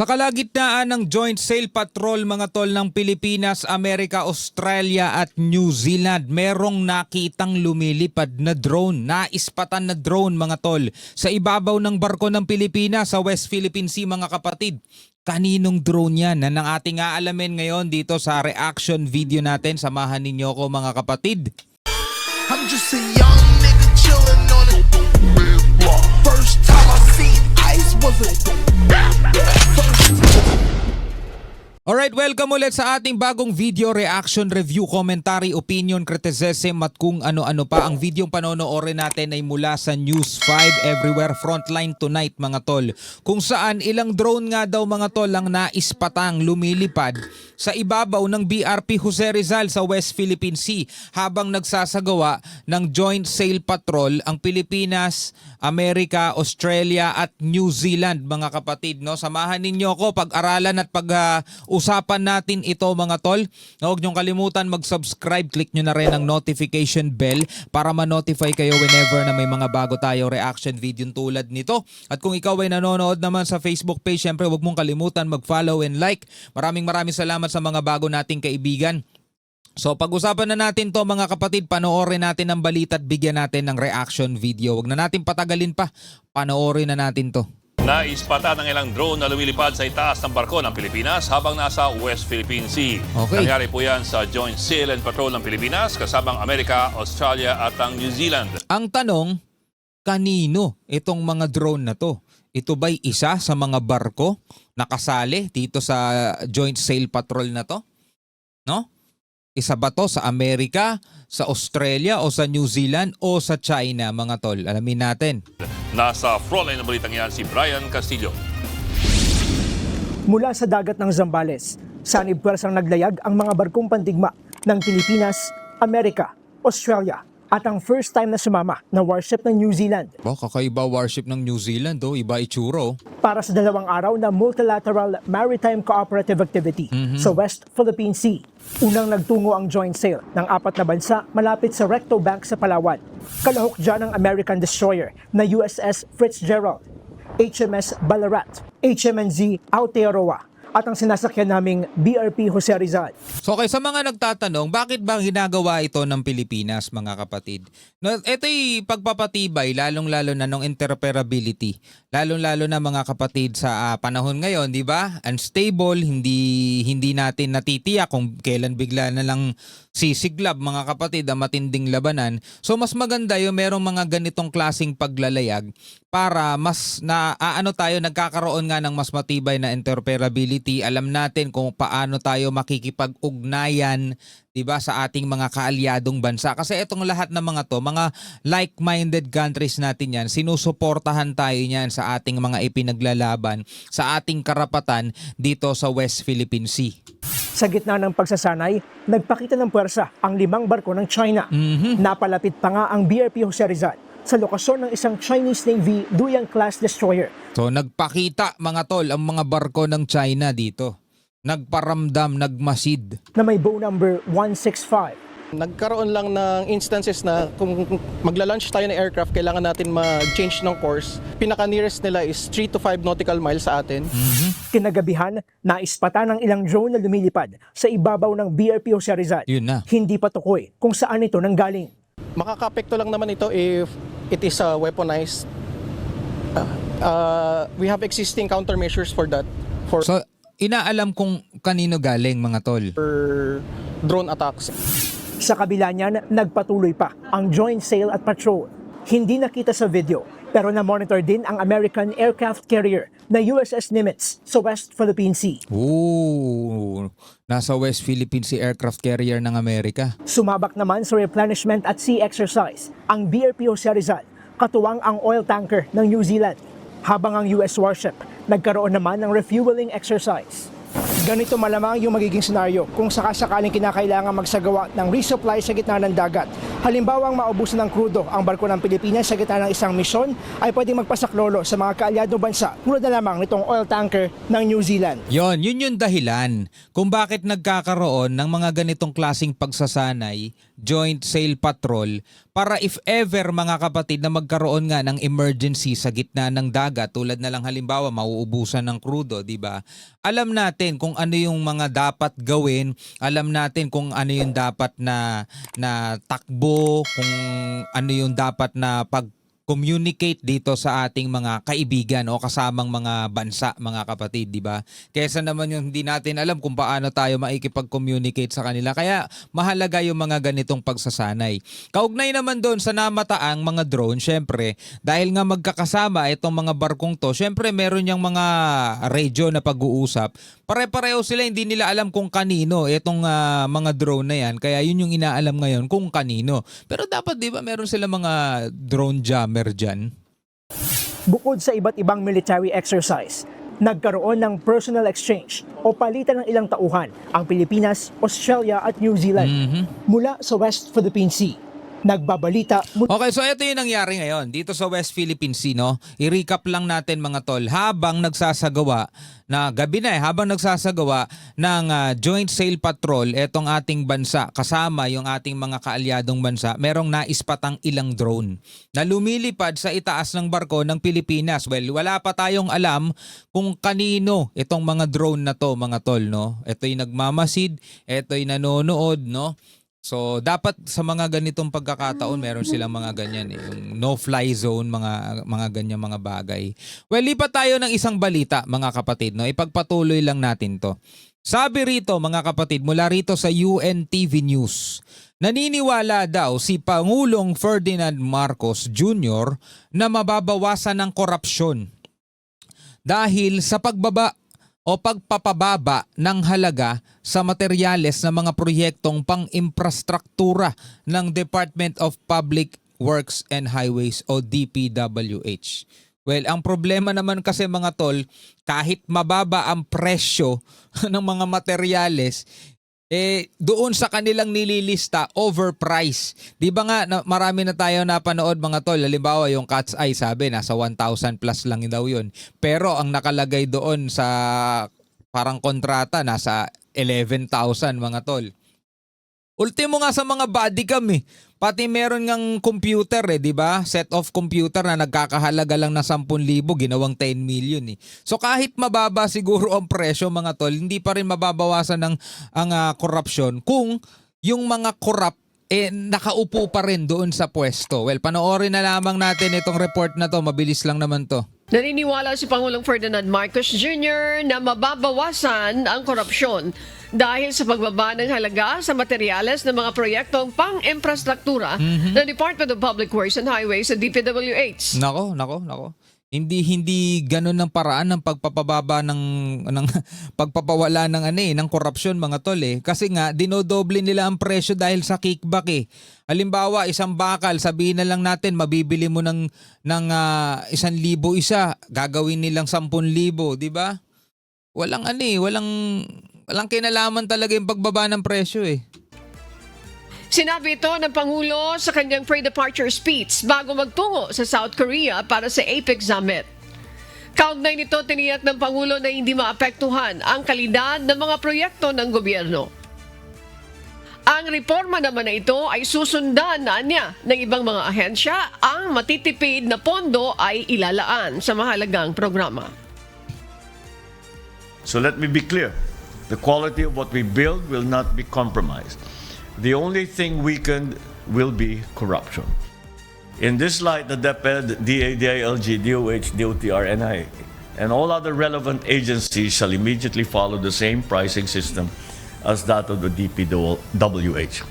Sa kalagitnaan ng Joint Sail Patrol mga tol ng Pilipinas, Amerika, Australia at New Zealand, merong nakitang lumilipad na drone, naispatan na drone mga tol sa ibabaw ng barko ng Pilipinas sa West Philippine Sea mga kapatid. Kaninong drone yan na nang ating aalamin ngayon dito sa reaction video natin. Samahan ninyo ko mga kapatid. I'm just a young nigga chillin' on it. First time I seen ice was a Alright, welcome ulit sa ating bagong video reaction, review, commentary, opinion, criticism at kung ano-ano pa. Ang videong panonoorin natin ay mula sa News 5 Everywhere Frontline Tonight mga tol. Kung saan ilang drone nga daw mga tol ang naispatang lumilipad sa ibabaw ng BRP Jose Rizal sa West Philippine Sea habang nagsasagawa ng Joint Sail Patrol ang Pilipinas, Amerika, Australia at New Zealand mga kapatid. No? Samahan ninyo ako pag-aralan at pag-usapan natin ito mga tol. Huwag niyong kalimutan mag-subscribe. Click nyo na rin ang notification bell para ma-notify kayo whenever na may mga bago tayo reaction video tulad nito. At kung ikaw ay nanonood naman sa Facebook page, syempre huwag mong kalimutan mag-follow and like. Maraming maraming salamat sa mga bago nating kaibigan. So pag-usapan na natin to mga kapatid, panoorin natin ang balita at bigyan natin ng reaction video. Huwag na natin patagalin pa, panoorin na natin to. Naispata ng ilang drone na lumilipad sa itaas ng barko ng Pilipinas habang nasa West Philippine Sea. Okay. Nangyari po yan sa Joint Sail and Patrol ng Pilipinas kasamang Amerika, Australia at ang New Zealand. Ang tanong, kanino itong mga drone na to? Ito ba'y isa sa mga barko nakasali dito sa Joint Sail Patrol na to? No? Isa ba to sa Amerika, sa Australia o sa New Zealand o sa China mga tol? Alamin natin. Nasa frontline ng balitang yan si Brian Castillo. mula sa dagat ng Zambales. Sanib pwersang naglayag ang mga barkong pandigma ng Pilipinas, Amerika, Australia at ang first time na sumama na warship ng New Zealand Oh, kakaiba warship ng New Zealand oh, iba itsura oh. para sa dalawang araw na multilateral maritime cooperative activity sa West Philippine Sea. Unang nagtungo ang joint sail ng apat na bansa malapit sa Recto Bank sa Palawan. Kalahok dyan ang American destroyer na USS Fitzgerald, HMS Ballarat, HMNZ Aotearoa at ang sinasakyan naming BRP Jose Rizal. So okay, sa mga nagtatanong, bakit ba ginagawa ito ng Pilipinas mga kapatid? No, ito'y pagpapatibay lalong-lalo na ng interoperability. Lalong-lalo na mga kapatid sa ah, panahon ngayon, 'di ba? Unstable, hindi hindi natin natitiyak kung kailan bigla na lang sisiglab mga kapatid ang matinding labanan. So mas maganda yung merong mga ganitong klasing paglalayag para mas na aano tayo nagkakaroon nga ng mas matibay na interoperability. Alam natin kung paano tayo makikipag-ugnayan 'di ba sa ating mga kaalyadong bansa kasi itong lahat ng mga to mga like-minded countries natin yan sinusuportahan tayo niyan sa ating mga ipinaglalaban sa ating karapatan dito sa West Philippine Sea. Sa gitna ng pagsasanay, nagpakita ng puwersa ang limang barko ng China. Napalapit pa nga ang BRP Jose Rizal sa lokasyon ng isang Chinese Navy Duyang-class destroyer. So nagpakita mga tol ang mga barko ng China dito. Nagparamdam, nagmasid. na may bow number 165. Nagkaroon lang ng instances na kung magla-launch tayo ng aircraft, kailangan natin mag-change ng course. Pinaka-nearest nila is 3 to 5 nautical miles sa atin. Kinagabihan, naispata ng ilang drone na lumilipad sa ibabaw ng BRP Jose Rizal. Yun na. Hindi pa tukoy kung saan ito nanggaling. Makakapekto lang naman ito if it is uh, weaponized. Uh, uh, we have existing countermeasures for that, for So inaalam kung kanino galing mga tol. drone attacks. Sa kabila niyan, nagpatuloy pa ang joint sail at patrol. Hindi nakita sa video, pero na-monitor din ang American aircraft carrier na USS Nimitz sa West Philippine Sea. Ooh, nasa West Philippine Sea aircraft carrier ng Amerika. Sumabak naman sa replenishment at sea exercise ang BRP Jose Rizal, katuwang ang oil tanker ng New Zealand. Habang ang US warship, nagkaroon naman ng refueling exercise. Ganito malamang yung magiging senaryo kung sakasakaling kinakailangan magsagawa ng resupply sa gitna ng dagat. Halimbawa, ang maubusan ng krudo ang barko ng Pilipinas sa gitna ng isang misyon ay pwedeng magpasaklolo sa mga kaalyadong bansa tulad na lamang nitong oil tanker ng New Zealand. Yon, yun yung dahilan kung bakit nagkakaroon ng mga ganitong klasing pagsasanay, joint sail patrol, para if ever mga kapatid na magkaroon nga ng emergency sa gitna ng dagat, tulad na lang halimbawa mauubusan ng krudo, di ba? Alam natin kung ano yung mga dapat gawin, alam natin kung ano yung dapat na na takbo, kung ano yung dapat na pag communicate dito sa ating mga kaibigan o kasamang mga bansa, mga kapatid, di ba? Kesa naman yung hindi natin alam kung paano tayo maikipag-communicate sa kanila. Kaya mahalaga yung mga ganitong pagsasanay. Kaugnay naman doon sa namataang mga drone, syempre, dahil nga magkakasama itong mga barkong to, syempre meron yung mga radio na pag-uusap. Pare-pareho sila, hindi nila alam kung kanino itong ah, mga drone na yan. Kaya yun yung inaalam ngayon kung kanino. Pero dapat, di ba, meron sila mga drone jammer dyan? Bukod sa iba't ibang military exercise, nagkaroon ng personal exchange o palitan ng ilang tauhan ang Pilipinas, Australia at New Zealand mula sa West Philippine Sea. Nagbabalita Okay, so ito yung nangyari ngayon dito sa West Philippine Sea, no? I-recap lang natin mga tol. Habang nagsasagawa na gabi na eh, habang nagsasagawa ng ah, joint sail patrol etong ating bansa kasama yung ating mga kaalyadong bansa, merong naispatang ilang drone na lumilipad sa itaas ng barko ng Pilipinas. Well, wala pa tayong alam kung kanino itong mga drone na to, mga tol, no? Ito'y nagmamasid, ito'y nanonood, no? So dapat sa mga ganitong pagkakataon meron silang mga ganyan eh, yung no fly zone mga mga ganyan mga bagay. Well, lipat tayo ng isang balita mga kapatid no. Ipagpatuloy lang natin 'to. Sabi rito mga kapatid mula rito sa UNTV News. Naniniwala daw si Pangulong Ferdinand Marcos Jr. na mababawasan ng korupsyon dahil sa pagbaba o pagpapababa ng halaga sa materyales ng mga proyektong pang-infrastruktura ng Department of Public Works and Highways o DPWH. Well, ang problema naman kasi mga tol, kahit mababa ang presyo ng mga materyales, eh doon sa kanilang nililista overprice. 'Di ba nga na, marami na tayo napanood mga tol, halimbawa yung Cat's Eye sabi nasa 1,000 plus lang daw 'yun. Pero ang nakalagay doon sa parang kontrata nasa 11,000 mga tol. Ultimo nga sa mga body cam eh. Pati meron ngang computer eh, di ba? Set of computer na nagkakahalaga lang na 10,000, ginawang 10 million eh. So kahit mababa siguro ang presyo mga tol, hindi pa rin mababawasan ng ang ah, korupsyon kung yung mga korap eh nakaupo pa rin doon sa pwesto. Well, panoorin na lamang natin itong report na to, mabilis lang naman to. Naniniwala si Pangulong Ferdinand Marcos Jr. na mababawasan ang korupsyon dahil sa pagbaba ng halaga sa materyales ng mga proyektong pang-infrastruktura ng Department of Public Works and Highways sa DPWH. Nako, nako, nako. Hindi hindi ganoon ng paraan ng pagpapababa ng ng pagpapawala ng ano eh, ng korupsyon mga tol eh. Kasi nga dinodoble nila ang presyo dahil sa kickback eh. Halimbawa, isang bakal, sabihin na lang natin mabibili mo ng ng ah, isang libo isa, gagawin nilang sampun libo, di ba? Walang ano eh, walang walang kinalaman talaga yung pagbaba ng presyo eh. Sinabi ito ng Pangulo sa kanyang pre-departure speech bago magtungo sa South Korea para sa APEC Summit. Kaugnay nito, tiniyak ng Pangulo na hindi maapektuhan ang kalidad ng mga proyekto ng gobyerno. Ang reforma naman na ito ay susundan na niya ng ibang mga ahensya. Ang matitipid na pondo ay ilalaan sa mahalagang programa. So let me be clear. The quality of what we build will not be compromised. The only thing weakened will be corruption. In this light, the DepEd, DA, DILG, DOH, DOTR, NI, and all other relevant agencies shall immediately follow the same pricing system as that of the DPWH.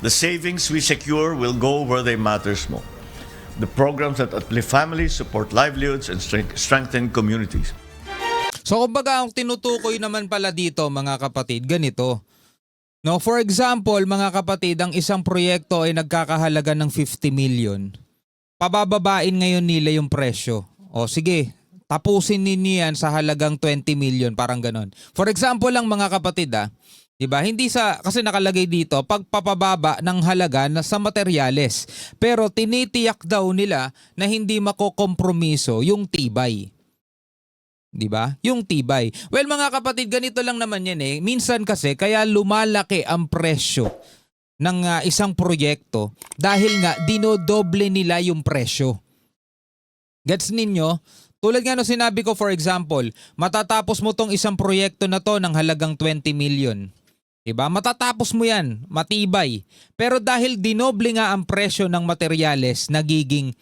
The savings we secure will go where they matter most. The programs that uplift families, support livelihoods, and strengthen communities. So kumbaga ang tinutukoy naman pala dito mga kapatid, ganito. No, for example, mga kapatid, ang isang proyekto ay nagkakahalaga ng 50 million. Pabababain ngayon nila yung presyo. O sige, tapusin ninyo yan sa halagang 20 million, parang ganon. For example lang mga kapatid ah, 'di ba? Hindi sa kasi nakalagay dito pagpapababa ng halaga na sa materyales. Pero tinitiyak daw nila na hindi makokompromiso yung tibay. 'Di ba? Yung tibay. Well mga kapatid, ganito lang naman 'yan eh. Minsan kasi kaya lumalaki ang presyo ng ah, isang proyekto dahil nga dinodoble nila yung presyo. Gets ninyo? Tulad nga no sinabi ko for example, matatapos mo tong isang proyekto na to ng halagang 20 million. 'Di ba? Matatapos mo 'yan, matibay. Pero dahil dinoble nga ang presyo ng materyales, nagiging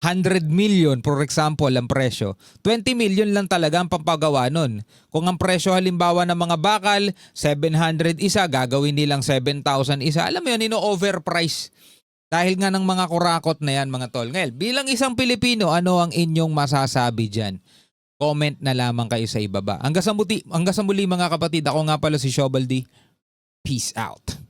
100 million for example ang presyo. 20 million lang talaga ang pampagawa nun. Kung ang presyo halimbawa ng mga bakal, 700 isa, gagawin nilang 7,000 isa. Alam mo yun, ino-overprice. Dahil nga ng mga kurakot na yan mga tol. Ngayon, bilang isang Pilipino, ano ang inyong masasabi dyan? Comment na lamang kayo sa ibaba. Hanggang sa, muti, hanggang sa muli mga kapatid, ako nga pala si Shobaldi. Peace out.